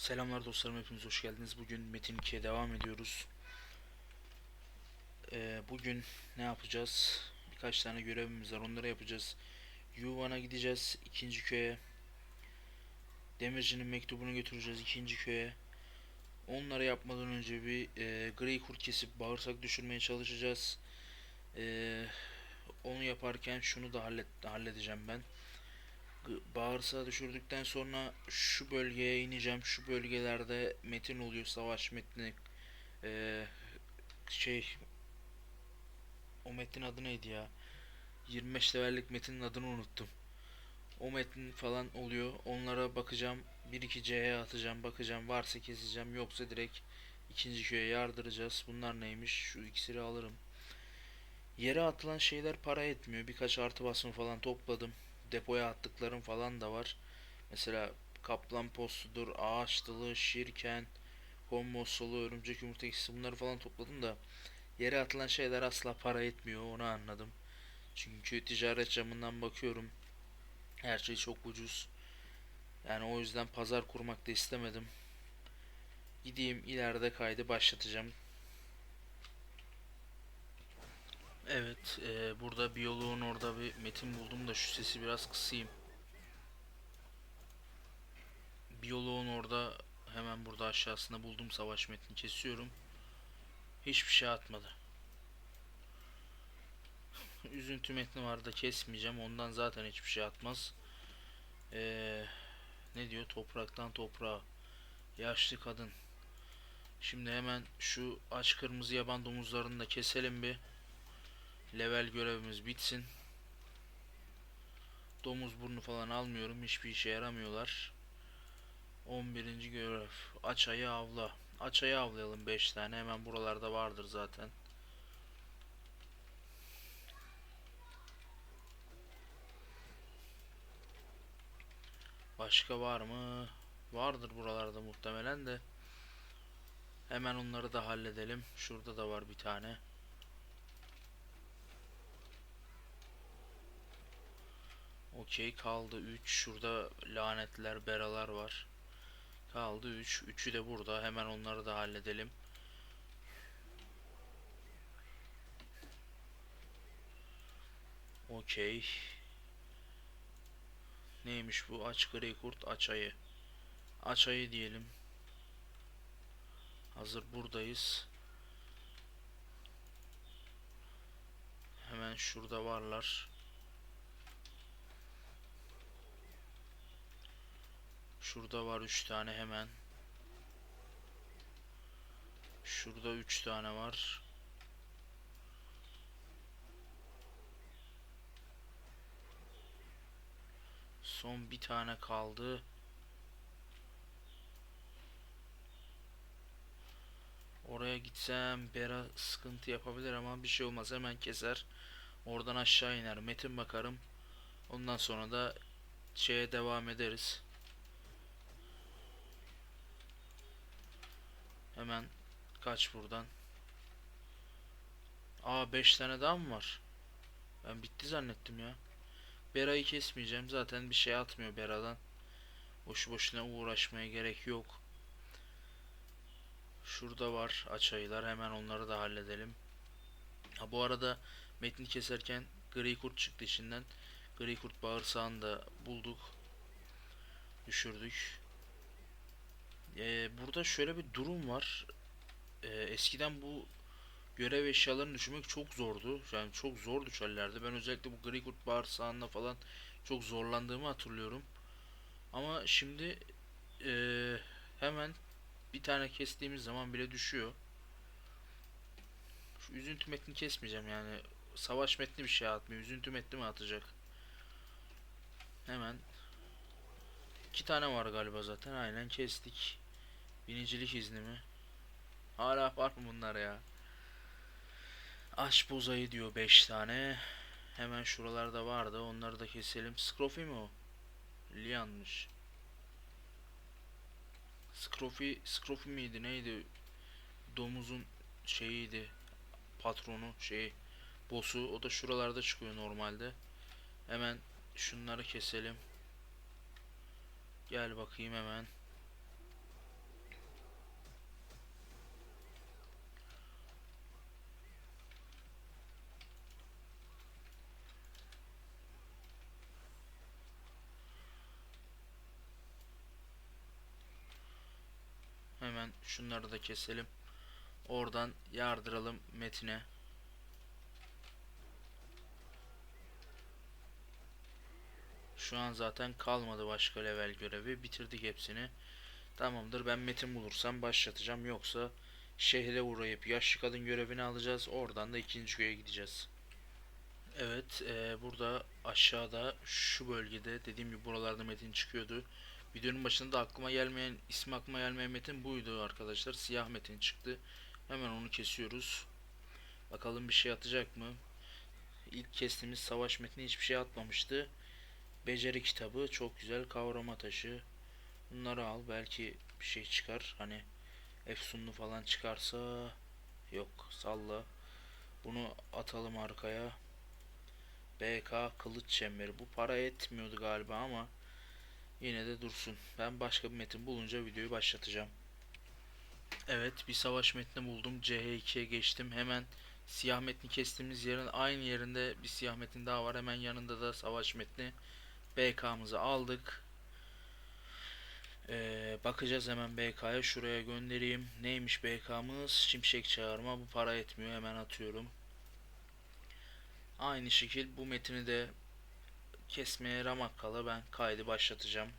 Selamlar dostlarım hepiniz hoş geldiniz. Bugün Metin 2'ye devam ediyoruz. Ee, bugün ne yapacağız? Birkaç tane görevimiz var. Onları yapacağız. Yuvan'a gideceğiz. ikinci köye. Demirci'nin mektubunu götüreceğiz ikinci köye. Onları yapmadan önce bir e, gri kurt kesip bağırsak düşürmeye çalışacağız. Ee, onu yaparken şunu da hallet halledeceğim ben. Bağırsağı düşürdükten sonra şu bölgeye ineceğim. Şu bölgelerde metin oluyor. Savaş metni. Ee, şey o metnin adı neydi ya? 25 levellik metnin adını unuttum. O metin falan oluyor. Onlara bakacağım. 1-2 C'ye atacağım. Bakacağım. Varsa keseceğim. Yoksa direkt ikinci köye yardıracağız. Bunlar neymiş? Şu iksiri alırım. Yere atılan şeyler para etmiyor. Birkaç artı basma falan topladım depoya attıklarım falan da var. Mesela kaplan postudur, ağaç dalı, şirken, hommosolu, örümcek yumurta bunları falan topladım da yere atılan şeyler asla para etmiyor onu anladım. Çünkü ticaret camından bakıyorum. Her şey çok ucuz. Yani o yüzden pazar kurmak da istemedim. Gideyim ileride kaydı başlatacağım. Evet, e, burada biyoloğun orada bir metin buldum da şu sesi biraz kısayım. Biyoloğun orada hemen burada aşağısında buldum savaş metni kesiyorum. Hiçbir şey atmadı. Üzüntü metni var da kesmeyeceğim. Ondan zaten hiçbir şey atmaz. E, ne diyor? Topraktan toprağa. Yaşlı kadın. Şimdi hemen şu aç kırmızı yaban domuzlarını da keselim bir. Level görevimiz bitsin. Domuz burnu falan almıyorum. Hiçbir işe yaramıyorlar. 11. görev. Aç ayı avla. Aç ayı avlayalım 5 tane. Hemen buralarda vardır zaten. Başka var mı? Vardır buralarda muhtemelen de. Hemen onları da halledelim. Şurada da var bir tane. Okey kaldı 3. Şurada lanetler, beralar var. Kaldı 3. 3'ü de burada. Hemen onları da halledelim. Okey. Neymiş bu? Aç gri kurt, aç ayı. Aç ayı diyelim. Hazır buradayız. Hemen şurada varlar. Şurada var 3 tane hemen. Şurada 3 tane var. Son bir tane kaldı. Oraya gitsem Bera sıkıntı yapabilir ama bir şey olmaz. Hemen keser. Oradan aşağı iner. Metin bakarım. Ondan sonra da şeye devam ederiz. Hemen kaç buradan. Aa 5 tane daha mı var? Ben bitti zannettim ya. Bera'yı kesmeyeceğim. Zaten bir şey atmıyor Bera'dan. Boşu boşuna uğraşmaya gerek yok. Şurada var açayılar. Hemen onları da halledelim. Ha bu arada metni keserken gri kurt çıktı içinden. Gri kurt bağırsağını da bulduk. Düşürdük. Ee, burada şöyle bir durum var. Ee, eskiden bu görev eşyalarını düşürmek çok zordu. Yani çok zor düşerlerdi. Ben özellikle bu gri kurt bağırsağında falan çok zorlandığımı hatırlıyorum. Ama şimdi ee, hemen bir tane kestiğimiz zaman bile düşüyor. Şu üzüntü metni kesmeyeceğim yani. Savaş metni bir şey atmıyor. Üzüntü metni mi atacak? Hemen iki tane var galiba zaten. Aynen kestik. Binicilik izni mi? Hala var mı bunlar ya? Aç bozayı diyor 5 tane. Hemen şuralarda vardı. Onları da keselim. Scrofi mi o? Lian'mış. Scrofi, Scrofi miydi neydi? Domuzun şeyiydi. Patronu şey boss'u. O da şuralarda çıkıyor normalde. Hemen şunları keselim. Gel bakayım hemen. hemen şunları da keselim. Oradan yardıralım metine. Şu an zaten kalmadı başka level görevi. Bitirdik hepsini. Tamamdır ben metin bulursam başlatacağım. Yoksa şehre uğrayıp yaşlı kadın görevini alacağız. Oradan da ikinci köye gideceğiz. Evet eee, burada aşağıda şu bölgede dediğim gibi buralarda metin çıkıyordu. Videonun başında aklıma gelmeyen ismi aklıma gelmeyen metin buydu arkadaşlar. Siyah metin çıktı. Hemen onu kesiyoruz. Bakalım bir şey atacak mı? İlk kestiğimiz savaş metni hiçbir şey atmamıştı. Beceri kitabı çok güzel. Kavrama taşı. Bunları al. Belki bir şey çıkar. Hani efsunlu falan çıkarsa yok. Salla. Bunu atalım arkaya. BK kılıç çemberi. Bu para etmiyordu galiba ama yine de dursun. Ben başka bir metin bulunca videoyu başlatacağım. Evet bir savaş metni buldum. CH2'ye geçtim. Hemen siyah metni kestiğimiz yerin aynı yerinde bir siyah metin daha var. Hemen yanında da savaş metni. BK'mızı aldık. Ee, bakacağız hemen BK'ya. Şuraya göndereyim. Neymiş BK'mız? Şimşek çağırma. Bu para etmiyor. Hemen atıyorum. Aynı şekil bu metini de kesmeye ramak kala ben kaydı başlatacağım.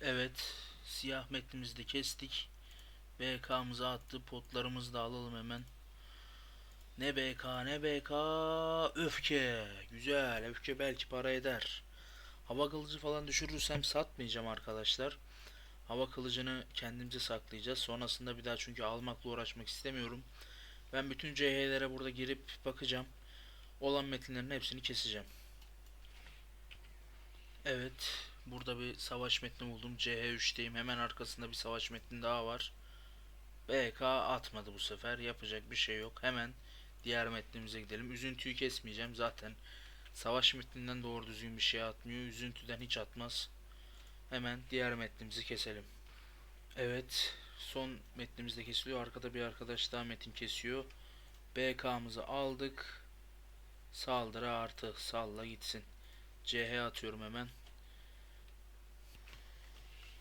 Evet. Siyah metnimizi de kestik. BK'mızı attı. Potlarımızı da alalım hemen. Ne BK ne BK. Öfke. Güzel. Öfke belki para eder. Hava kılıcı falan düşürürsem satmayacağım arkadaşlar. Hava kılıcını kendimize saklayacağız. Sonrasında bir daha çünkü almakla uğraşmak istemiyorum. Ben bütün CH'lere burada girip bakacağım. Olan metinlerin hepsini keseceğim. Evet. Burada bir savaş metni buldum. CH3'teyim. Hemen arkasında bir savaş metni daha var. BK atmadı bu sefer. Yapacak bir şey yok. Hemen diğer metnimize gidelim. Üzüntüyü kesmeyeceğim. Zaten savaş metninden doğru düzgün bir şey atmıyor. Üzüntüden hiç atmaz. Hemen diğer metnimizi keselim. Evet. Son metnimiz de kesiliyor. Arkada bir arkadaş daha metin kesiyor. BK'mızı aldık. Saldırı artı. Salla gitsin. CH atıyorum hemen.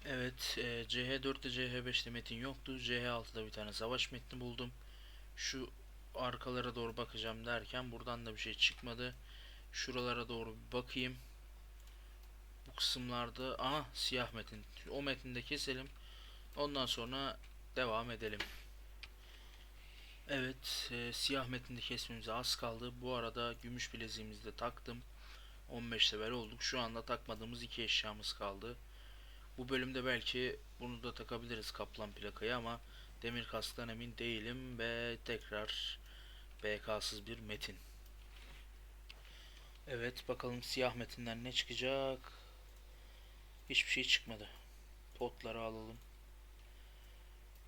Evet. E, CH4'te CH5'te metin yoktu. CH6'da bir tane savaş metni buldum. Şu arkalara doğru bakacağım derken buradan da bir şey çıkmadı. Şuralara doğru bir bakayım. Bu kısımlarda aha siyah metin. O metni de keselim. Ondan sonra devam edelim. Evet, e, siyah metinde kesmemize az kaldı. Bu arada gümüş bileziğimizi de taktım. 15 level olduk. Şu anda takmadığımız iki eşyamız kaldı. Bu bölümde belki bunu da takabiliriz kaplan plakayı ama demir kasktan emin değilim ve tekrar BK'sız bir metin. Evet bakalım siyah metinden ne çıkacak. Hiçbir şey çıkmadı. Potları alalım.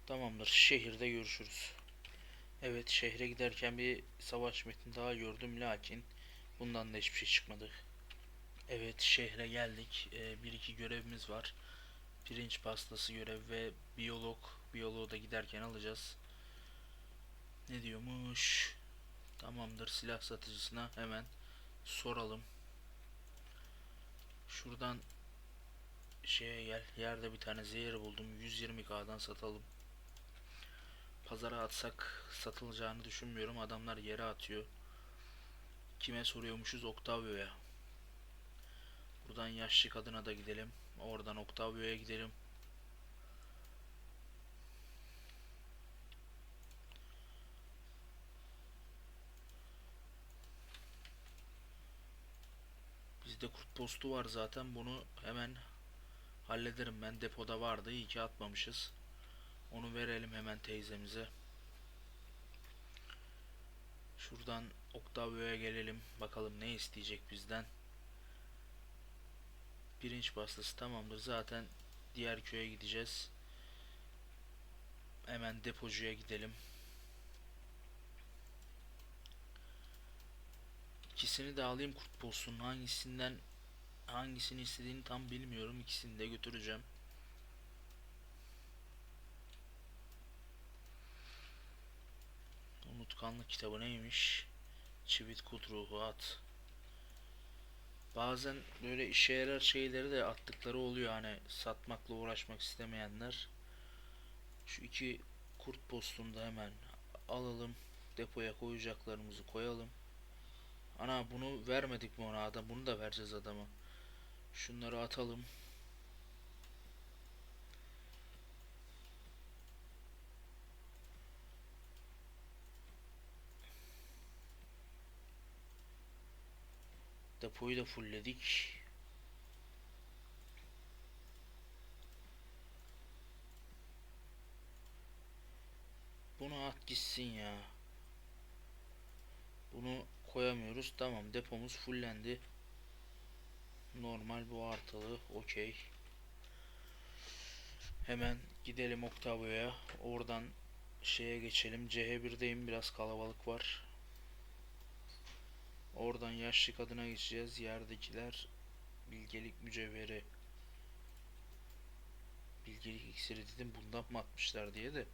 Tamamdır. Şehirde görüşürüz. Evet şehre giderken bir savaş metni daha gördüm lakin bundan da hiçbir şey çıkmadı. Evet şehre geldik. Ee, bir iki görevimiz var. Pirinç pastası görev ve biyolog. Biyoloğu da giderken alacağız. Ne diyormuş? Tamamdır silah satıcısına hemen soralım. Şuradan şeye gel. Yerde bir tane zehir buldum. 120k'dan satalım. Pazara atsak satılacağını düşünmüyorum. Adamlar yere atıyor. Kime soruyormuşuz? Octavio'ya. Buradan yaşlı kadına da gidelim. Oradan Octavio'ya gidelim. Bizde kurt postu var zaten. Bunu hemen hallederim ben. Depoda vardı. İyi ki atmamışız. Onu verelim hemen teyzemize. Şuradan Octavio'ya gelelim. Bakalım ne isteyecek bizden. Pirinç pastası tamamdır. Zaten diğer köye gideceğiz. Hemen depocuya gidelim. İkisini de alayım kurt postunun. Hangisinden hangisini istediğini tam bilmiyorum. İkisini de götüreceğim. Unutkanlık kitabı neymiş? Çivit kut ruhu at. Bazen böyle işe yarar şeyleri de attıkları oluyor hani satmakla uğraşmak istemeyenler. Şu iki kurt postunu da hemen alalım. Depoya koyacaklarımızı koyalım. Ana bunu vermedik mi ona adam? Bunu da vereceğiz adama. Şunları atalım. Depoyu da fullledik. Bunu at gitsin ya. Bunu koyamıyoruz. Tamam depomuz fullendi. Normal bu artılı. Okey. Hemen gidelim Octavio'ya. Oradan şeye geçelim. CH1'deyim. Biraz kalabalık var. Oradan yaşlı kadına geçeceğiz. Yerdekiler bilgelik mücevheri. Bilgelik iksiri dedim. Bundan mı atmışlar diye de.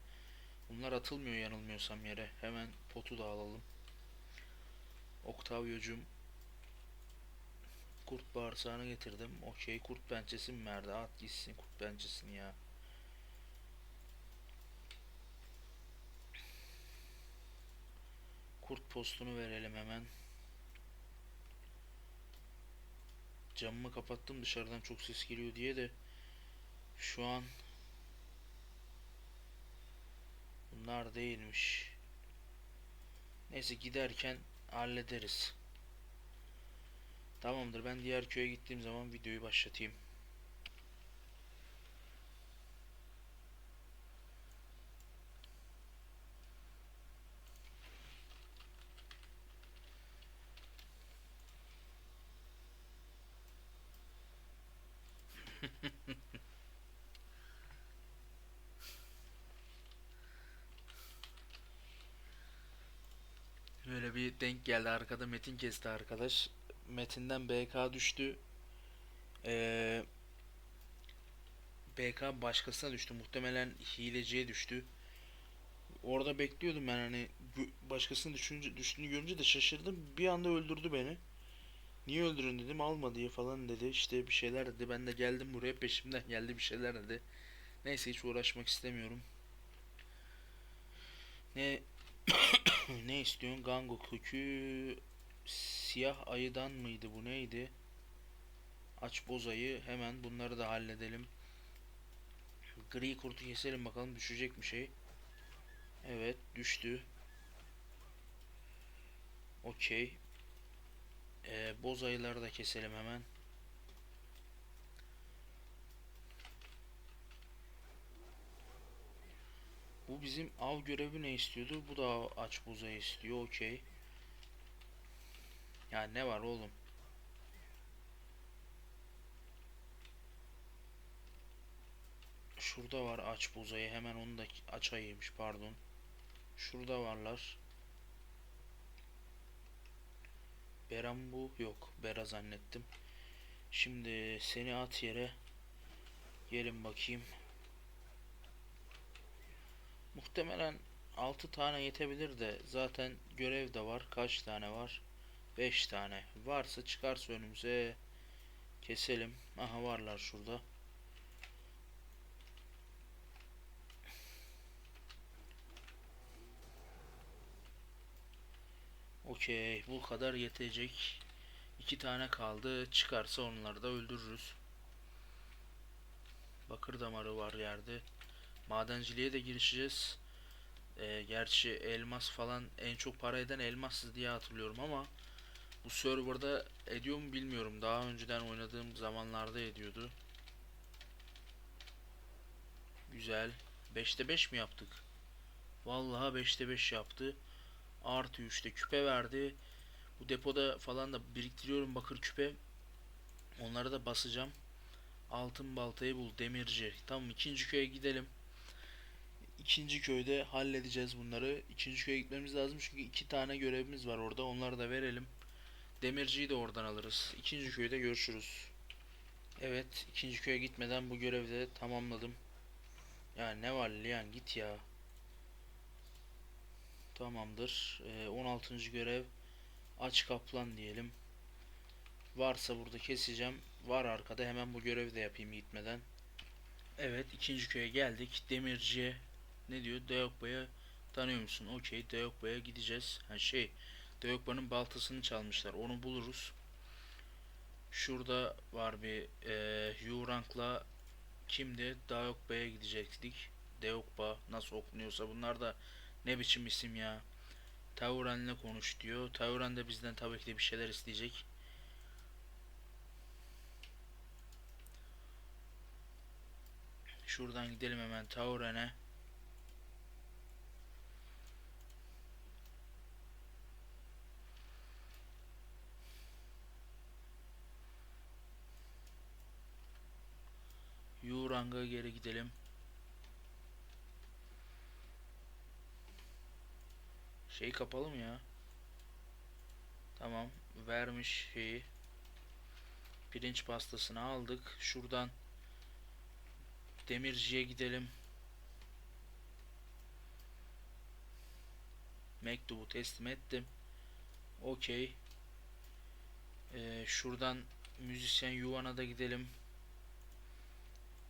Bunlar atılmıyor yanılmıyorsam yere. Hemen potu da alalım. Octavio'cum Kurt bağırsağını getirdim. Okey kurt pençesi mi verdi? At gitsin kurt pençesini ya. Kurt postunu verelim hemen. Camımı kapattım dışarıdan çok ses geliyor diye de şu an bunlar değilmiş. Neyse giderken hallederiz. Tamamdır ben diğer köye gittiğim zaman videoyu başlatayım. Geldi arkada metin kesti arkadaş. Metinden BK düştü. Ee, BK başkasına düştü. Muhtemelen hileciye düştü. Orada bekliyordum ben hani başkasının düşünce, düştüğünü görünce de şaşırdım. Bir anda öldürdü beni. Niye öldürün dedim alma diye falan dedi. İşte bir şeyler dedi. Ben de geldim buraya peşimden geldi bir şeyler dedi. Neyse hiç uğraşmak istemiyorum. Ne ne istiyorsun? Gango kökü siyah ayıdan mıydı bu neydi? Aç bozayı hemen bunları da halledelim. Gri kurtu keselim bakalım düşecek mi şey. Evet düştü. Okey. Ee, boz ayıları da keselim hemen. Bu bizim av görevi ne istiyordu? Bu da aç bozayı istiyor. Okey. Ya ne var oğlum? Şurada var aç bozayı. Hemen onu da açaymış pardon. Şurada varlar. Beran bu. Yok. Bera zannettim. Şimdi seni at yere. Gelin bakayım. Muhtemelen 6 tane yetebilir de zaten görev de var. Kaç tane var? 5 tane. Varsa çıkarsa önümüze keselim. Aha varlar şurada. Okey, bu kadar yetecek. İki tane kaldı. Çıkarsa onları da öldürürüz. Bakır damarı var yerde. Madenciliğe de girişeceğiz. Ee, gerçi elmas falan en çok para eden elmassız diye hatırlıyorum ama bu serverda ediyor mu bilmiyorum. Daha önceden oynadığım zamanlarda ediyordu. Güzel. 5'te 5 mi yaptık? Vallahi 5'te 5 yaptı. Artı 3'te küpe verdi. Bu depoda falan da biriktiriyorum bakır küpe. Onları da basacağım. Altın baltayı bul demirci. Tamam ikinci köye gidelim. İkinci köyde halledeceğiz bunları. İkinci köye gitmemiz lazım çünkü iki tane görevimiz var orada. Onları da verelim. Demirciyi de oradan alırız. İkinci köyde görüşürüz. Evet, ikinci köye gitmeden bu görevi de tamamladım. Ya ne var Lian git ya. Tamamdır. Ee, 16. görev aç kaplan diyelim. Varsa burada keseceğim. Var arkada hemen bu görevi de yapayım gitmeden. Evet ikinci köye geldik. Demirciye Ne diyor? Deokba'ya tanıyor musun? Okey Deokba'ya gideceğiz. Ha şey Deokba'nın baltasını çalmışlar. Onu buluruz. Şurada var bir e, Yurank'la kimdi? Deokba'ya gidecektik. Deokba nasıl okunuyorsa bunlar da ne biçim isim ya. Tauren'le konuş diyor. Tauren de bizden tabii ki de bir şeyler isteyecek. Şuradan gidelim hemen Tauren'e. Yurang'a geri gidelim. Şey kapalı mı ya? Tamam. Vermiş şeyi. Pirinç pastasını aldık. Şuradan demirciye gidelim. Mektubu teslim ettim. Okey. Ee, şuradan müzisyen Yuvan'a da gidelim.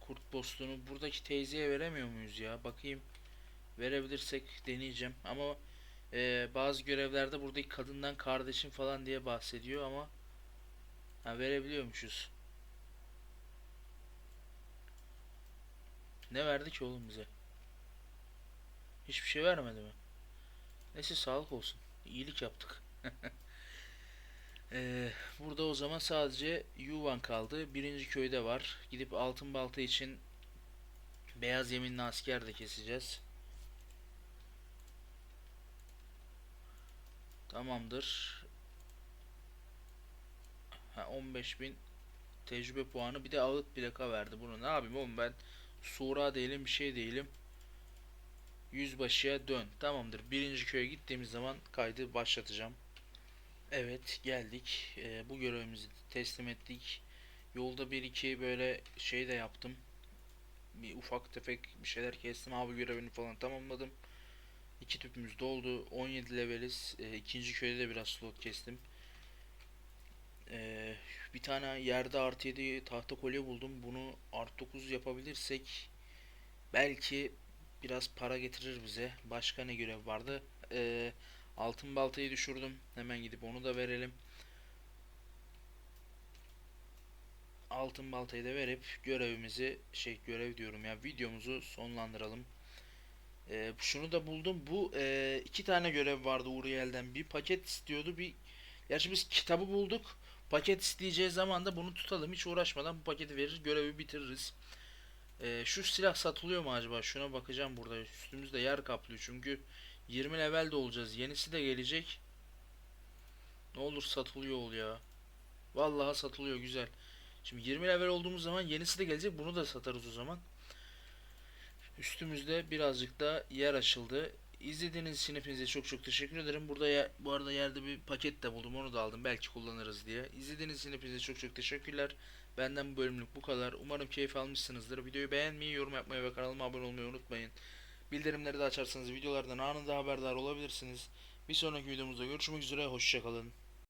Kurt postunu buradaki teyzeye veremiyor muyuz ya? Bakayım. Verebilirsek deneyeceğim. Ama ee, bazı görevlerde buradaki kadından kardeşim falan diye bahsediyor ama ha, verebiliyormuşuz. Ne verdi ki oğlum bize? Hiçbir şey vermedi mi? Neyse sağlık olsun. İyilik yaptık. Ee, burada o zaman sadece Yuvan kaldı. Birinci köyde var. Gidip altın balta için beyaz yeminli asker de keseceğiz. Tamamdır. Ha 15.000 tecrübe puanı bir de ağıt plaka verdi. Bunu ne yapayım oğlum ben sura değilim bir şey değilim. Yüzbaşıya dön. Tamamdır. Birinci köye gittiğimiz zaman kaydı başlatacağım. Evet geldik. Ee, bu görevimizi teslim ettik. Yolda bir iki böyle şey de yaptım. Bir ufak tefek bir şeyler kestim. Abi görevini falan tamamladım. İki tüpümüz doldu. 17 leveliz. E, ikinci köyde de biraz slot kestim. E, bir tane yerde artı 7 tahta kolye buldum. Bunu artı 9 yapabilirsek belki biraz para getirir bize. Başka ne görev vardı? E, altın baltayı düşürdüm. Hemen gidip onu da verelim. Altın baltayı da verip görevimizi şey görev diyorum ya videomuzu sonlandıralım. Ee, şunu da buldum. Bu e, iki tane görev vardı Uriel'den. Bir paket istiyordu. Bir Gerçi biz kitabı bulduk. Paket isteyeceği zaman da bunu tutalım. Hiç uğraşmadan bu paketi verir. Görevi bitiririz. Ee, şu silah satılıyor mu acaba? Şuna bakacağım burada. Üstümüzde yer kaplıyor. Çünkü 20 level de olacağız. Yenisi de gelecek. Ne olur satılıyor ol ya. Vallahi satılıyor güzel. Şimdi 20 level olduğumuz zaman yenisi de gelecek. Bunu da satarız o zaman. Üstümüzde birazcık da yer açıldı. İzlediğiniz için hepinize çok çok teşekkür ederim. Burada ya, bu arada yerde bir paket de buldum. Onu da aldım. Belki kullanırız diye. İzlediğiniz için hepinize çok çok teşekkürler. Benden bu bölümlük bu kadar. Umarım keyif almışsınızdır. Videoyu beğenmeyi, yorum yapmayı ve kanalıma abone olmayı unutmayın. Bildirimleri de açarsanız videolardan anında haberdar olabilirsiniz. Bir sonraki videomuzda görüşmek üzere. Hoşçakalın.